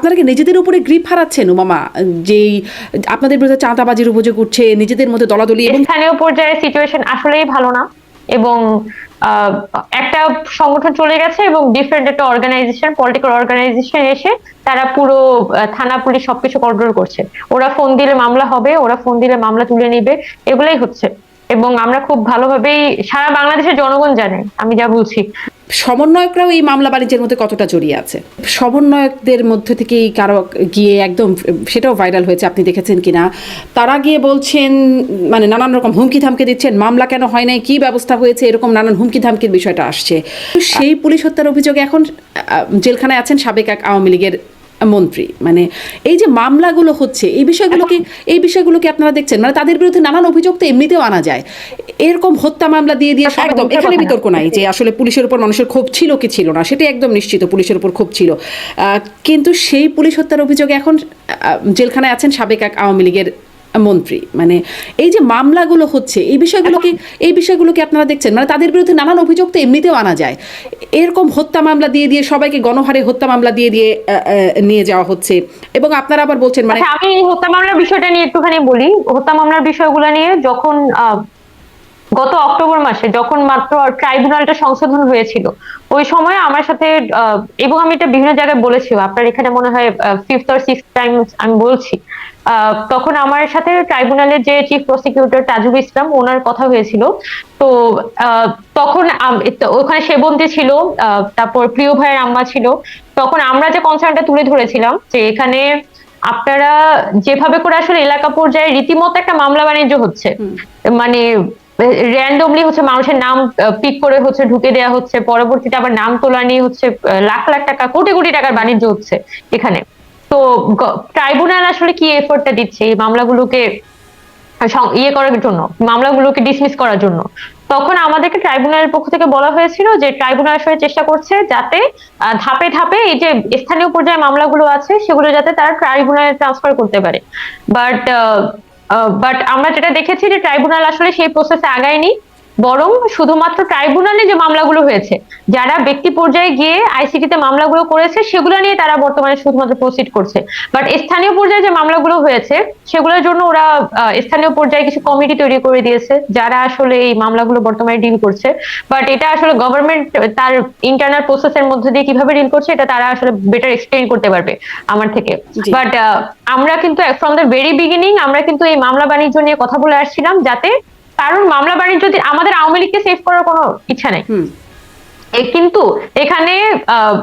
আপনারা কি নিজেদের উপরে গ্রিপ হারাচ্ছেন, উমামা? যেই আপনাদের বিরুদ্ধে চাঁদাবাজির অভিযোগ উঠছে, নিজেদের মধ্যে দলাদলি এবং স্থানীয় পর্যায়ে সিচুয়েশন আসলেই ভালো না এবং একটা সংগঠন চলে গেছে এবং ডিফারেন্ট একটা অর্গানাইজেশন পলিটিক্যাল অর্গানাইজেশন এসে তারা পুরো থানা, পুলিশ সবকিছু কন্ট্রোল করছে। ওরা ফোন দিলে মামলা হবে, ওরা ফোন দিলে মামলা তুলে নিবে, এগুলাই হচ্ছে। এবং আমরা খুব ভালোভাবেই সারা বাংলাদেশের জনগণ জানে, আমি যা বলছি। সমন্বয়করাও এই মামলা বাণিজ্যের মধ্যে কতটা জড়িয়ে আছে? সমন্বয়কদের মধ্যে থেকেই কারও গিয়ে একদম, সেটাও ভাইরাল হয়েছে, আপনি দেখেছেন কিনা? তারা গিয়ে বলছেন মানে নানান রকম হুমকি ধামকি দিচ্ছেন, মামলা কেন হয় নাই, কি ব্যবস্থা হয়েছে, এরকম নানান হুমকি ধামকির বিষয়টা আসছে। সেই পুলিশ হত্যার অভিযোগ এখন জেলখানায় আছেন সাবেক এক আওয়ামী লীগের মন্ত্রী। মানে এই যে মামলাগুলো হচ্ছে এই বিষয়গুলোকে এই বিষয়গুলোকে আপনারা দেখছেন মানে তাদের বিরুদ্ধে নানান অভিযোগ তো এমনিতেও আনা যায়। এরকম হত্যা মামলা দিয়ে দিয়ে একদম এখানে বিতর্ক নাই যে আসলে পুলিশের উপর মানুষের ক্ষোভ ছিল কি ছিল না সেটা একদম নিশ্চিত পুলিশের উপর ক্ষোভ ছিল। আহ, কিন্তু সেই পুলিশ হত্যার অভিযোগ এখন জেলখানায় আছেন সাবেক এক আওয়ামী লীগের মন্ত্রী। মানে এই যে মামলাগুলো হচ্ছে, এই বিষয়গুলো কি এই বিষয়গুলো কি আপনারা দেখছেন মানে তাদের বিরুদ্ধে নানান অভিযোগ তো এমনিতেও আনা যায়। এরকম হত্যা মামলা দিয়ে দিয়ে সবাইকে গণহারে হত্যা মামলা দিয়ে দিয়ে নিয়ে যাওয়া হচ্ছে। এবং আপনারা আবার বলছেন মানে আচ্ছা আমি এই হত্যা মামলার বিষয়টা নিয়ে একটুখানি বলি। হত্যা মামলার বিষয়গুলো নিয়ে যখন গত অক্টোবর মাসে যখন মাত্র ট্রাইব্যুনালটা সংশোধন হয়েছিল, ওই সময় আমার সাথে এবং আমি এটা বিভিন্ন জায়গায় বলেছি আপনার এখানে মনে হয় ফিফথ অর সিক্স টাইম আমি বলছি। তখন আমার সাথে ট্রাইব্যুনালের যে চিফ প্রসিকিউটর তাজুল ইসলাম ওনার কথা হয়েছিল। তো তখন ওখানে সেবন্তী ছিল তারপর প্রিয় ভাইয়ের আম্মা ছিল। তখন আমরা যে কনসার্নটা তুলে ধরেছিলাম যে এখানে আপনারা যেভাবে করে আসলে এলাকা পর্যায়ে রীতিমতো একটা মামলা বাণিজ্য হচ্ছে মানে র্যান্ডমলি হচ্ছে মানুষের নাম পিক করে হচ্ছে ঢুকে দেওয়া হচ্ছে পরবর্তীতে আবার নাম তোলা নিয়ে হচ্ছে লাখ লাখ টাকা কোটি কোটি টাকার বাণিজ্য হচ্ছে এখানে। তো ট্রাইব্যুনাল আসলে কি এফোর্টটা দিচ্ছে এই মামলাগুলোকে ইয়ে করার জন্য, মামলাগুলোকে ডিসমিস করার জন্য? তখন আমাদেরকে ট্রাইব্যুনালের পক্ষ থেকে বলা হয়েছিল যে ট্রাইব্যুনাল আসলে চেষ্টা করছে যাতে ধাপে ধাপে এই যে স্থানীয় পর্যায়ে মামলাগুলো আছে, সেগুলো যাতে তারা ট্রাইব্যুনালে ট্রান্সফার করতে পারে। বাট বাট আমরা যেটা দেখেছি যে ট্রাইব্যুনাল আসলে সেই প্রসেসে আগায়নি। বরং শুধুমাত্র ট্রাইব্যুনালে যে মামলাগুলো হয়েছে যারা ব্যক্তি পর্যায়ে গিয়ে আইসিটিতে মামলাগুলো করেছে সেগুলো নিয়ে তারা বর্তমানে শুধুমাত্র প্রসিড করছে। বাট স্থানীয় পর্যায়ে যে মামলাগুলো হয়েছে সেগুলোর জন্য ওরা স্থানীয় পর্যায়ে কিছু কমিটি তৈরি করে দিয়েছে যারা আসলে এই মামলাগুলো বর্তমানে ডিল করছে। বাট এটা আসলে গভর্নমেন্ট তার ইন্টারনাল প্রসেসের মধ্যে দিয়ে কীভাবে ডিল করছে এটা তারা আসলে বেটার এক্সপ্লেইন করতে পারবে আমার থেকে। বাট আমরা কিন্তু ফ্রম দ্য ভেরি বিগিনিং আমরা কিন্তু এই মামলা বাণিজ্য নিয়ে কথা বলে আসছিলাম যাতে কারণ মামলা বাণিজ্য আমাদের আওয়ামী লীগকে সেভ করার কোনো ইচ্ছা নেই। কিন্তু এখানে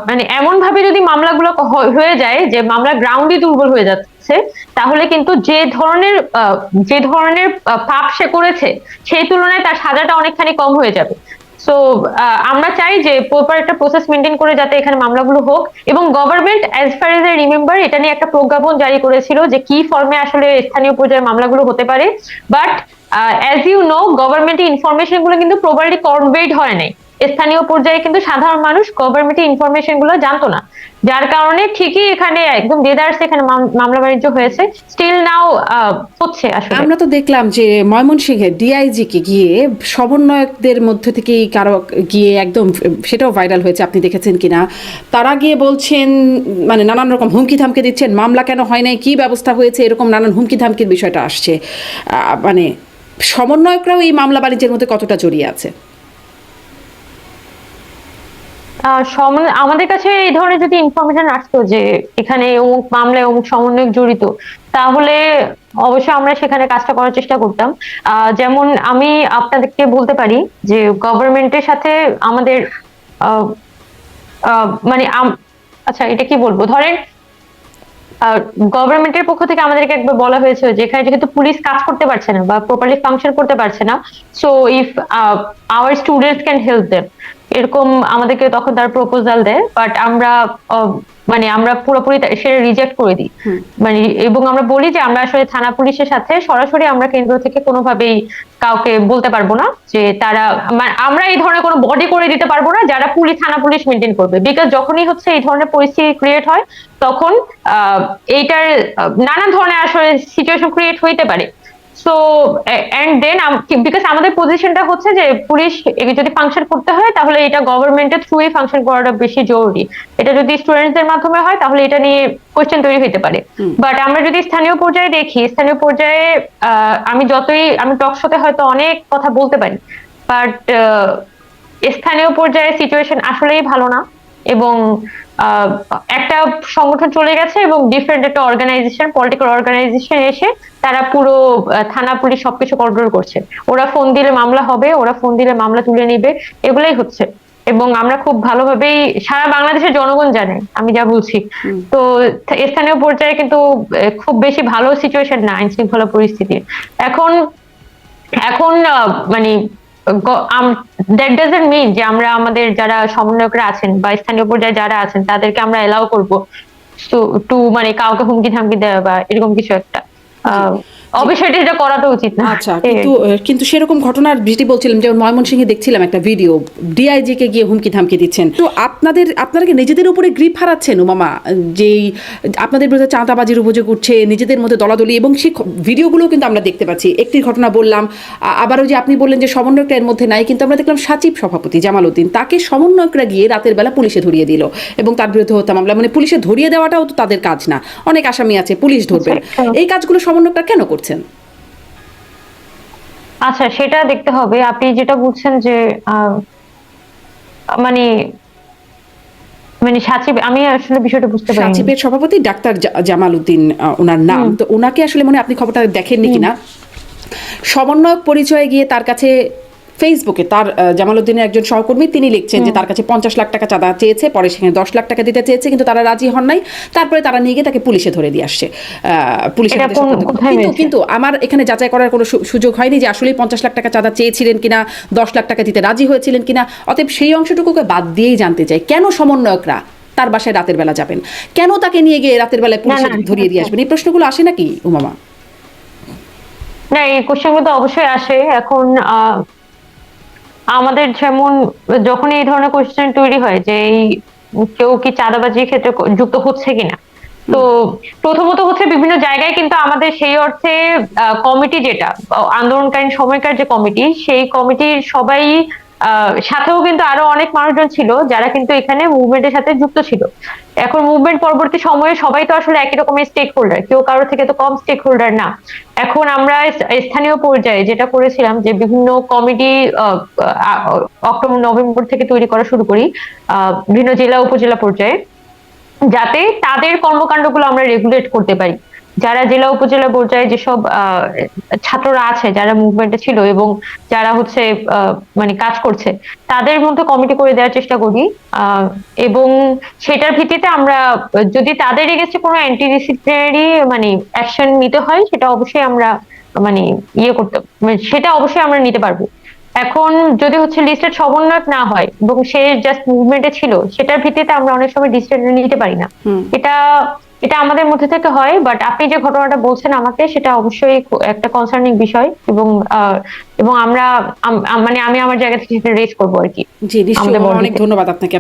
মানে এমন ভাবে যদি মামলাগুলো হয়ে যায় যে মামলা গ্রাউন্ডই দুর্বল হয়ে যাচ্ছে তাহলে কিন্তু যে ধরনের যে ধরনের পাপ সে করেছে সেই তুলনায় তার সাজাটা অনেকখানি কম হয়ে যাবে। সো আমরা চাই যে প্রপার একটা প্রসেস মেনটেন করে যাতে এখানে মামলাগুলো হোক এবং government as far as I remember এটা নিয়ে একটা প্রজ্ঞাপন জারি করেছিল যে কি ফর্মে আসলে স্থানীয় পর্যায়ে মামলাগুলো হতে পারে। বাট অ্যাজ ইউ নো গভর্নমেন্টের ইনফরমেশনগুলো কিন্তু প্রপারলি কনভেড হয় নাই। স্থানীয় পর্যায়ে কিন্তু সাধারণ মানুষ গভর্নমেন্টের ইনফরমেশনগুলো জানতো না। যার কারণে ঠিকই এখানে একদম দেদার্স এখানে মাম- মামলা বাণিজ্য হয়েছে স্টিল নাও হচ্ছে আসলে। আমরা তো দেখলাম যে ময়মনসিংহে ডিআইজি কে গিয়ে সমন্বয়কদের মধ্যে থেকেই কারও গিয়ে একদম সেটাও ভাইরাল হয়েছে, আপনি দেখেছেন কিনা? তারা গিয়ে বলছেন মানে নানান রকম হুমকি ধামকি দিচ্ছেন, মামলা কেন হয় নাই, কি ব্যবস্থা হয়েছে, এরকম নানান হুমকি ধামকির বিষয়টা আসছে। মানে সমন্বয়করাও এই মামলা বাণিজ্যের মধ্যে কতটা জড়িয়ে আছে? আমাদের কাছে এই ধরনের যদি ইনফরমেশন আসতো যে এখানে অমুক মামলায় অমুক সমন্বয়ক জড়িত, তাহলে অবশ্যই আমরা সেখানে কাজটা করার চেষ্টা করতাম। যেমন আমি আপনাদেরকে বলতে পারি যে গভর্নমেন্টের সাথে আমাদের মানে আচ্ছা এটা কি বলব? ধরেন গভর্নমেন্টের পক্ষ থেকে আমাদেরকে একবার বলা হয়েছে যে এখানে যেহেতু পুলিশ কাজ করতে পারছে না বা প্রপারলি ফাংশন করতে পারছে না so if our students can help them এরকম আমাদেরকে তখন তার প্রপোজাল দেয় বাট আমরা মানে আমরা পুরোপুরি সেটা রিজেক্ট করে দিই। মানে এবং আমরা বলি যে আমরা আসলে থানা পুলিশের সাথে সরাসরি আমরা কেন্দ্র থেকে কোনোভাবেই কাউকে বলতে পারব না যে তারা মানে আমরা এই ধরনের কোনো বডি করে দিতে পারব না যারা পুলিশ থানা পুলিশ মেনটেন করবে। বিকজ যখনই হচ্ছে এই ধরনের পরিস্থিতি ক্রিয়েট হয় তখন আহ, এইটার আহ, নানা ধরনের আসলে সিচুয়েশন ক্রিয়েট হইতে পারে। সো এন্ড দেন বিকজ আমাদের পজিশনটা হচ্ছে যে পুলিশ যদি ফাংশন করতে হয় তাহলে এটা গভর্নমেন্টের থ্রুই ফাংশন করাটা বেশি জরুরি। এটা যদি স্টুডেন্টদের মাধ্যমে হয় তাহলে এটা নিয়ে কোয়েশ্চেন তৈরি হতে পারে। বাট আমরা যদি স্থানীয় পর্যায়ে দেখি স্থানীয় পর্যায়ে আহ, আমি যতই আমি টক শোতে হয়তো অনেক কথা বলতে পারি বাট স্থানীয় পর্যায়ে সিচুয়েশন আসলেই ভালো না। এবং একটা সংগঠন চলে গেছে এবং ডিফারেন্ট একটা অর্গানাইজেশন পলিটিক্যাল অর্গানাইজেশন এসে তারা পুরো থানা পুলিশ সবকিছু কন্ট্রোল করছে। ওরা ফোন দিলে মামলা হবে ওরা ফোন দিলে মামলা তুলে নিবে এগুলাই হচ্ছে। এবং আমরা খুব ভালোভাবেই সারা বাংলাদেশের জনগণ জানে আমি যা বলছি। তো স্থানীয় পর্যায়ে কিন্তু খুব বেশি ভালো সিচুয়েশন না আইন শৃঙ্খলা পরিস্থিতি এখন এখন আহ, মানে দ্যাট ডাজন্ট মিন যে আমরা আমাদের যারা সমন্বয়করা আছেন বা স্থানীয় পর্যায়ে যারা আছেন তাদেরকে আমরা এলাও করব। টু মানে কাউকে হুমকি থামকি দেওয়া বা এরকম কিছু একটা। আহ, অবশ্যই এটা করা তো উচিত না। আচ্ছা কিন্তু কিন্তু সেরকম ঘটনার যেটি বলছিলাম যেমন ময়মনসিংহে দেখছিলাম একটা ভিডিও ডিআইজি কে গিয়ে হুমকি ধামকি দিচ্ছেন। তো আপনাদের আপনারা কি নিজেদের উপরে গ্রিপ হারাচ্ছেন যেই আপনাদের বিরুদ্ধে চাঁদাবাজির অভিযোগ উঠছে নিজেদের মধ্যে দলাদলি এবং সেই ভিডিওগুলো কিন্তু আমরা দেখতে পাচ্ছি। একটি ঘটনা বললাম আবারও যে আপনি বললেন যে সমন্বয়করা এর মধ্যে নাই কিন্তু আমরা দেখলাম সাচিব সভাপতি জামাল উদ্দিন তাকে সমন্বয়করা গিয়ে রাতের বেলা পুলিশে ধরিয়ে দিল এবং তার বিরুদ্ধে হত্যা মামলা। মানে পুলিশে ধরিয়ে দেওয়াটাও তো তাদের কাজ না। অনেক আসামি আছে পুলিশ ধরবেন আচ্ছা, এই কাজগুলো সমন্বয়করা কেন করছেন আচ্ছা সেটা দেখতে হবে। আপনি যেটা বলছেন যে মানে মানে সাচিব আমি আসলে বিষয়টা বুঝতে পারি সাচিবের সভাপতি ডাক্তার জামাল উদ্দিন ওনার নাম। তো ওনাকে আসলে মনে আপনি খবরটা দেখেননি কিনা? সমন্বয়ক পরিচয়ে গিয়ে তার কাছে ফেসবুকে তার আহ, জামাল উদ্দিনের একজন সহকর্মী তিনি লিখছেন যে তার কাছে পঞ্চাশ লাখ টাকা চাঁদা চেয়েছে পরে সেখানে দশ লাখ টাকা দিতে চেয়েছে কিন্তু তারা রাজি হন নাই। তারপরে তারা নিয়ে গিয়ে তাকে পুলিশে ধরে দিয়ে আসছে। পুলিশের কিন্তু কিন্তু আমার এখানে যাচাই করার কোনো সুযোগ হয়নি যে আসলে পঞ্চাশ লাখ টাকা চাঁদা চেয়েছিলেন কিনা দশ লাখ টাকা দিতে রাজি হয়েছিলেন কিনা। অতএব সেই অংশটুকুকে বাদ দিয়েই জানতে চাই কেন সমন্বয়করা তার বাসায় রাতের বেলা যাবেন? কেন তাকে নিয়ে গিয়ে রাতের বেলায় পুলিশে ধরিয়ে দিয়ে আসবেন? এই প্রশ্নগুলো আসে নাকি উমামা? না এই কোশ্চেনগুলো তো অবশ্যই আসে। এখন আহ, আমাদের যেমন যখন এই ধরনের কোয়েশ্চেন তৈরি হয় যে এই কেউ কি চাঁদাবাজির ক্ষেত্রে যুক্ত হচ্ছে কিনা? তো প্রথমত হচ্ছে বিভিন্ন জায়গায় কিন্তু আমাদের সেই অর্থে কমিটি যেটা আন্দোলনকারী সময়কার যে কমিটি সেই কমিটির সবাই সাথেও কিন্তু আরও অনেক মানুষজন ছিল যারা কিন্তু এখানে মুভমেন্টের সাথে যুক্ত ছিল। এখন মুভমেন্ট পরবর্তী সময়ে সবাই তো আসলে একই রকমের স্টেক হোল্ডার কেউ কারোর থেকে তো কম স্টেক হোল্ডার না। এখন আমরা স্থানীয় পর্যায়ে যেটা করেছিলাম যে বিভিন্ন কমিটি অক্টোবর, নভেম্বর থেকে তৈরি করা শুরু করি বিভিন্ন জেলা, উপজেলা পর্যায়ে। যাতে তাদের কর্মকাণ্ডগুলো আমরা রেগুলেট করতে পারি। যারা জেলা উপজেলা পর্যায়ে যেসব ছাত্ররা আছে যারা মুভমেন্টে ছিল এবং যারা হচ্ছে মানে কাজ করছে তাদের মধ্যে কমিটি করে দেওয়ার চেষ্টা করি। এবং সেটার ভিত্তিতে আমরা যদি তাদের এগেস্টে কোনো অ্যান্টি ডিসিপ্লিনারি মানে অ্যাকশন নিতে হয় সেটা অবশ্যই আমরা মানে ইয়ে করতে মানে সেটা অবশ্যই আমরা নিতে পারব। এখন যদি হচ্ছে লিস্টেড সমন্বয়ক না হয় এবং সে জাস্ট মুভমেন্টে ছিল সেটার ভিত্তিতে আমরা অনেক সময় ডিসিশন নিতে পারি না। এটা এটা আমাদের মধ্যে থেকে হয় বাট আপনি যে ঘটনাটা বলছেন আমাকে সেটা অবশ্যই একটা কনসার্নিং বিষয় এবং আহ, এবং আমরা আম- আম- মানে আমি আমার জায়গা থেকে সেটা রেজ করব আর কি। জি। অনেক ধন্যবাদ আপনাকে।